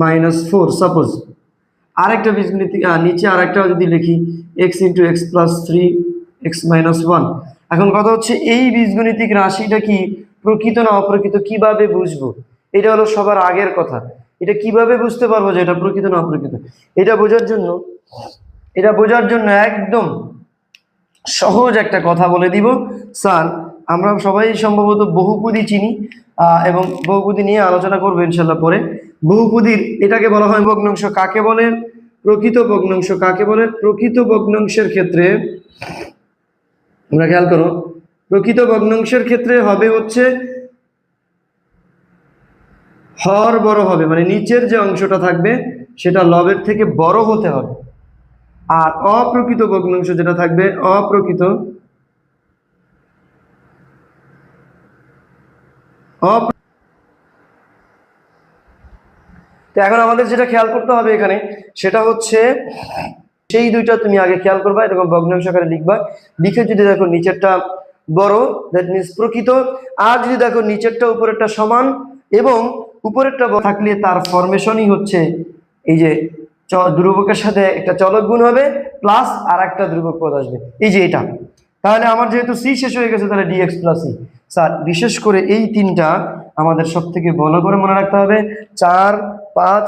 Minus four suppose আরেকটা বীজগণিত নিচে আরেকটা যদি লিখি x into x plus three x minus one এখন কথা হচ্ছে, এই বীজগণিতিক রাশিটা কি প্রকৃত না অপ্রকৃত, কীভাবে বুঝব? এটা হলো সবার আগের কথা। এটা কীভাবে বুঝতে পারব যে এটা প্রকৃত না অপ্রকৃত? এটা বোঝার জন্য, এটা বোঝার জন্য একদম সহজ একটা কথা বলে দিব। স্যার, আমরা সবাই সম্ভবত বহুপদী চিনি এবং বহুপদী নিয়ে আলোচনা করব ইনশাল্লাহ পরে। বহুপদীর, এটাকে বলা হয় ভগ্নাংশ কাকে বলে? প্রকৃত ভগ্নাংশ কাকে বলে? প্রকৃত ভগ্নাংশের ক্ষেত্রে আমরা খেয়াল করো, প্রকৃত ভগ্নাংশের ক্ষেত্রে হবে হচ্ছে, হর বড় হবে মানে নিচের যে অংশটা থাকবে, সেটা লবের থেকে বড় হতে হবে। আর অপ্রকৃত ভগ্নাংশ যেটা থাকবে, অপ্রকৃত অপ- তো এখন আমাদের যেটা খেয়াল করতে হবে এখানে, সেটা হচ্ছে সেই দুইটা তুমি আগে খেয়াল করবা, এরকম ভগ্নাংশ আকারে লিখবা। লিখে যদি দেখো নিচেরটা বড় দ্যাট মিনস প্রকৃত। আর যদি দেখো নিচেরটা উপরেরটা সমান, এবং উপরেরটা থাকলে তার ফরমেশনই হচ্ছে এই যে ধ্রুবকের সাথে একটা চলক গুণ হবে প্লাস আর একটা ধ্রুবক পদ আসবে। এই যে এটা। তাহলে আমার যেহেতু সি শেষ হয়ে গেছে, তাহলে ডিএক্স প্লাস সি স্যার, বিশেষ করে এই তিনটা আমাদের সব থেকে ভালো করে মনে রাখতে হবে। চার, পাঁচ,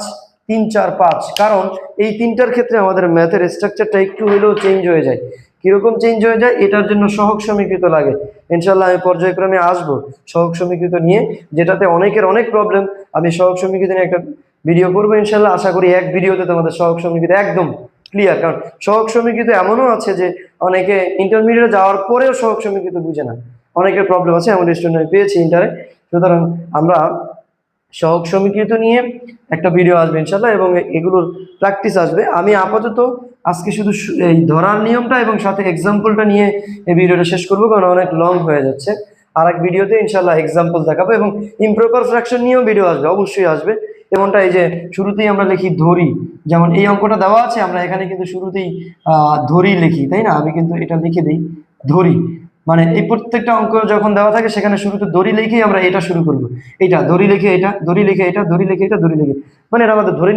তিন, চার, পাঁচ। কারণ এই তিনটার ক্ষেত্রে আমাদের ম্যাথের স্ট্রাকচারটা একটু হলেও চেঞ্জ হয়ে যায়। কীরকম চেঞ্জ হয়ে যায়? এটার জন্য সহক সমীকৃত লাগে। ইনশাল্লাহ আমি পর্যায়ক্রমে আসব সহক সমীকৃত নিয়ে, যেটাতে অনেকের অনেক প্রবলেম আমি সহক সমীকৃত নিয়ে একটা ভিডিও করব ইনশাল্লাহ আশা করি এক ভিডিওতে তোমাদের সহক সমীকৃত একদম ক্লিয়ার কারণ সহক সমীকৃত এমনও আছে যে, অনেকে ইন্টারমিডিয়েটে যাওয়ার পরেও সহক সমীকৃত বুঝে না। অনেকের প্রবলেম আছে এমন স্টুডেন্ট আমি পেয়েছি ইন্টারে সুতরাং আমরা সহগ সমীকৃত নিয়ে একটা ভিডিও আসবে ইনশাল্লাহ এবং এগুলোর প্র্যাকটিস আসবে। আমি আপাতত আজকে শুধু এই ধরার নিয়মটা এবং সাথে এক্সাম্পলটা নিয়ে এই ভিডিওটা শেষ করব, কারণ অনেক লং হয়ে যাচ্ছে। আর এক ভিডিওতে ইনশাল্লাহ এক্সাম্পল দেখাবো এবং ইমপ্রপার ফ্র্যাকশন নিয়েও ভিডিও আসবে, অবশ্যই আসবে। যেমনটা এই যে শুরুতেই আমরা লিখি ধরি, যেমন এই অঙ্কটা দেওয়া আছে, আমরা এখানে কিন্তু শুরুতেই ধরি লিখি, তাই না? আমি কিন্তু এটা লিখে দিই, ধরি। মানে এই প্রত্যেকটা অঙ্ক যখন দেওয়া থাকে, সেখানে শুরুতে দড়ি লিখেই আমরা এটা শুরু করব। এটা, দড়ি লিখে এটা, দড়ি লিখে এটা, দড়ি লিখে এটা, দড়ি লিখে। মানে এটা আমাদের ধরে